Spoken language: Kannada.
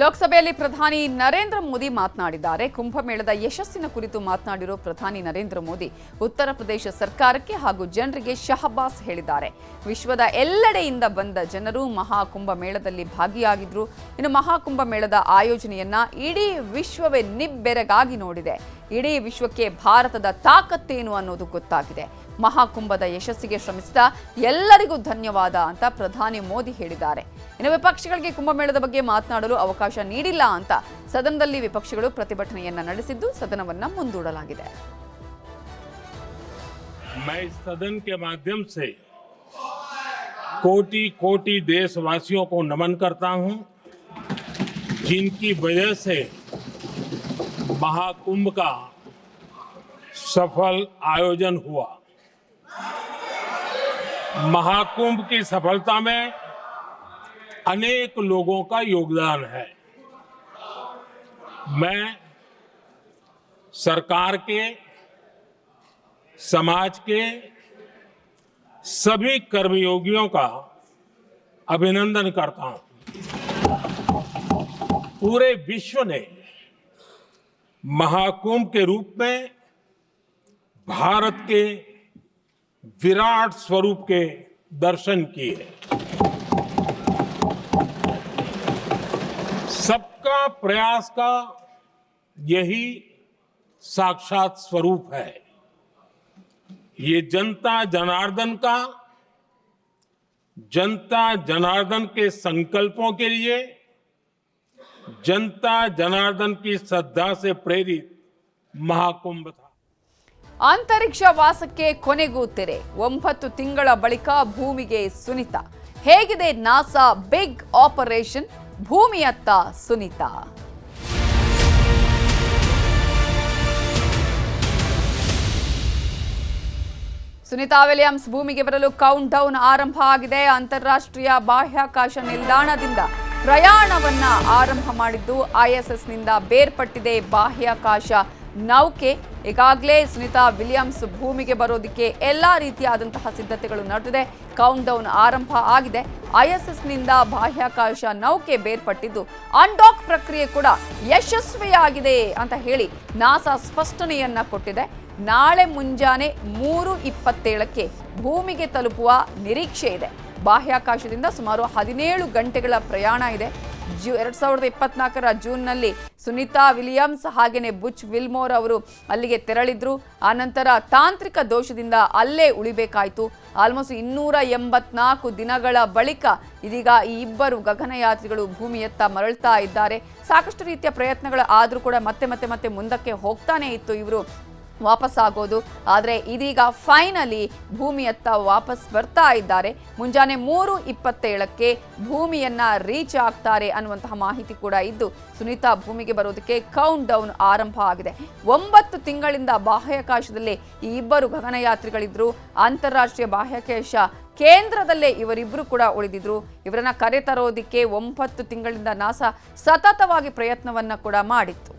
ಲೋಕಸಭೆಯಲ್ಲಿ ಪ್ರಧಾನಿ ನರೇಂದ್ರ ಮೋದಿ ಮಾತನಾಡಿದ್ದಾರೆ. ಕುಂಭಮೇಳದ ಯಶಸ್ಸಿನ ಕುರಿತು ಮಾತನಾಡಿರುವ ಪ್ರಧಾನಿ ನರೇಂದ್ರ ಮೋದಿ ಉತ್ತರ ಪ್ರದೇಶ ಸರ್ಕಾರಕ್ಕೆ ಹಾಗೂ ಜನರಿಗೆ ಶಹಬಾಸ್ ಹೇಳಿದ್ದಾರೆ. ವಿಶ್ವದ ಎಲ್ಲೆಡೆಯಿಂದ ಬಂದ ಜನರು ಮಹಾಕುಂಭ ಮೇಳದಲ್ಲಿ ಭಾಗಿಯಾಗಿದ್ರು. ಇನ್ನು ಮಹಾಕುಂಭ ಮೇಳದ ಆಯೋಜನೆಯನ್ನ ಇಡೀ ವಿಶ್ವವೇ ನಿಬ್ಬೆರಗಾಗಿ ನೋಡಿದೆ. ಇಡೀ ವಿಶ್ವಕ್ಕೆ ಭಾರತದ ತಾಕತ್ತೇನು ಅನ್ನೋದು ಗೊತ್ತಾಗಿದೆ. ಮಹಾಕುಂಭದ ಯಶಸ್ಸಿಗೆ ಶ್ರಮಿಸಿದ ಎಲ್ಲರಿಗೂ ಧನ್ಯವಾದ ಅಂತ ಪ್ರಧಾನಿ ಮೋದಿ ಹೇಳಿದ್ದಾರೆ ಇನ್ನು ವಿಪಕ್ಷಗಳಿಗೆ ಕುಂಭಮೇಳದ ಬಗ್ಗೆ ಮಾತನಾಡಲು ಅವಕಾಶ ನೀಡಿಲ್ಲ ಅಂತ ಸದನದಲ್ಲಿ ವಿಪಕ್ಷಗಳು ಪ್ರತಿಭಟನೆಯನ್ನ ನಡೆಸಿದ್ದು ಸದನವನ್ನ ಮುಂದೂಡಲಾಗಿದೆ मैं इस सदन के माध्यम से कोटि कोटि देशवासियों को नमन करता हूं जिनकी वजह से महाकुंभ का सफल आयोजन हुआ महाकुंभ की सफलता में अनेक लोगों का योगदान है। मैं सरकार के, समाज के सभी कर्मयोगियों का अभिनंदन करता हूँ। पूरे विश्व ने महाकुंभ के रूप में भारत के विराट स्वरूप के दर्शन किए। सबका प्रयास का यही साक्षात स्वरूप है। ये जनता जनार्दन का, जनता जनार्दन के संकल्पों के लिए, जनता जनार्दन की श्रद्धा से प्रेरित महाकुंभ था। ಅಂತರಿಕ್ಷ ವಾಸಕ್ಕೆ ಕೊನೆಗೂ ತೆರೆ ಒಂಬತ್ತು ತಿಂಗಳ ಬಳಿಕ ಭೂಮಿಗೆ ಸುನಿತಾ. ಹೇಗಿದೆ ನಾಸಾ ಬಿಗ್ ಆಪರೇಷನ್? ಭೂಮಿಯತ್ತ ಸುನಿತಾ. ಸುನಿತಾ ವಿಲಿಯಮ್ಸ್, ಭೂಮಿಗೆ ಬರಲು ಕೌಂಟ್ ಡೌನ್ ಆರಂಭ ಆಗಿದೆ. ಅಂತಾರಾಷ್ಟ್ರೀಯ ಬಾಹ್ಯಾಕಾಶ ನಿಲ್ದಾಣದಿಂದ ಪ್ರಯಾಣವನ್ನ ಆರಂಭ ಮಾಡಿದ್ದು ಐಎಸ್ಎಸ್ನಿಂದ ಬೇರ್ಪಟ್ಟಿದೆ. ಬಾಹ್ಯಾಕಾಶ ನೌಕೆ ಈಗಾಗಲೇ ಸುನಿತಾ ವಿಲಿಯಮ್ಸ್ ಭೂಮಿಗೆ ಬರೋದಕ್ಕೆ ಎಲ್ಲ ರೀತಿಯಾದಂತಹ ಸಿದ್ಧತೆಗಳು ನಡೆದಿದೆ. ಕೌಂಟ್ ಡೌನ್ ಆರಂಭ ಆಗಿದೆ. ಐಎಸ್ಎಸ್ನಿಂದ ಬಾಹ್ಯಾಕಾಶ ನೌಕೆ ಬೇರ್ಪಟ್ಟಿದ್ದು ಅನ್ಡಾಕ್ ಪ್ರಕ್ರಿಯೆ ಕೂಡ ಯಶಸ್ವಿಯಾಗಿದೆ ಅಂತ ಹೇಳಿ ನಾಸಾ ಸ್ಪಷ್ಟನೆಯನ್ನ ಕೊಟ್ಟಿದೆ. ನಾಳೆ ಮುಂಜಾನೆ ಮೂರು ಇಪ್ಪತ್ತೇಳಕ್ಕೆ ಭೂಮಿಗೆ ತಲುಪುವ ನಿರೀಕ್ಷೆ ಇದೆ. ಬಾಹ್ಯಾಕಾಶದಿಂದ ಸುಮಾರು ಹದಿನೇಳು ಗಂಟೆಗಳ ಪ್ರಯಾಣ ಇದೆ. ಜೂ ಎರಡ್ ಸಾವಿರದ ಇಪ್ಪತ್ನಾಲ್ಕರ ಜೂನ್ನಲ್ಲಿ ಸುನಿತಾ ವಿಲಿಯಮ್ಸ್ ಹಾಗೆಯೇ ಬುಚ್ ವಿಲ್ಮೋರ್ ಅವರು ಅಲ್ಲಿಗೆ ತೆರಳಿದ್ರು. ಆನಂತರ ತಾಂತ್ರಿಕ ದೋಷದಿಂದ ಅಲ್ಲೇ ಉಳಿಬೇಕಾಯಿತು. ಆಲ್ಮೋಸ್ಟ್ ಇನ್ನೂರ ಎಂಬತ್ನಾಲ್ಕು ದಿನಗಳ ಬಳಿಕ ಇದೀಗ ಈ ಇಬ್ಬರು ಗಗನಯಾತ್ರಿಗಳು ಭೂಮಿಯತ್ತ ಮರಳ್ತಾ ಇದ್ದಾರೆ. ಸಾಕಷ್ಟು ರೀತಿಯ ಪ್ರಯತ್ನಗಳು ಆದರೂ ಕೂಡ ಮತ್ತೆ ಮತ್ತೆ ಮತ್ತೆ ಮುಂದಕ್ಕೆ ಹೋಗ್ತಾನೆ ಇತ್ತು ಇವರು. ವಾಪಸ್ ಆಗೋದು ಆದರೆ ಇದೀಗ ಫೈನಲಿ ಭೂಮಿಯತ್ತ ವಾಪಸ್ ಬರ್ತಾ ಇದ್ದಾರೆ. ಮುಂಜಾನೆ ಮೂರು ಇಪ್ಪತ್ತೇಳಕ್ಕೆ ಭೂಮಿಯನ್ನು ರೀಚ್ ಆಗ್ತಾರೆ ಅನ್ನುವಂತಹ ಮಾಹಿತಿ ಕೂಡ ಇದ್ದು, ಸುನೀತಾ ಭೂಮಿಗೆ ಬರೋದಕ್ಕೆ ಕೌಂಟ್ ಡೌನ್ ಆರಂಭ ಆಗಿದೆ. ಒಂಬತ್ತು ತಿಂಗಳಿಂದ ಬಾಹ್ಯಾಕಾಶದಲ್ಲಿ ಈ ಇಬ್ಬರು ಗಗನಯಾತ್ರಿಗಳಿದ್ರು. ಅಂತಾರಾಷ್ಟ್ರೀಯ ಬಾಹ್ಯಾಕಾಶ ಕೇಂದ್ರದಲ್ಲೇ ಇವರಿಬ್ಬರು ಕೂಡ ಉಳಿದಿದ್ರು. ಇವರನ್ನ ಕರೆತರೋದಿಕ್ಕೆ ಒಂಬತ್ತು ತಿಂಗಳಿಂದ ನಾಸಾ ಸತತವಾಗಿ ಪ್ರಯತ್ನವನ್ನ ಕೂಡ ಮಾಡಿತ್ತು.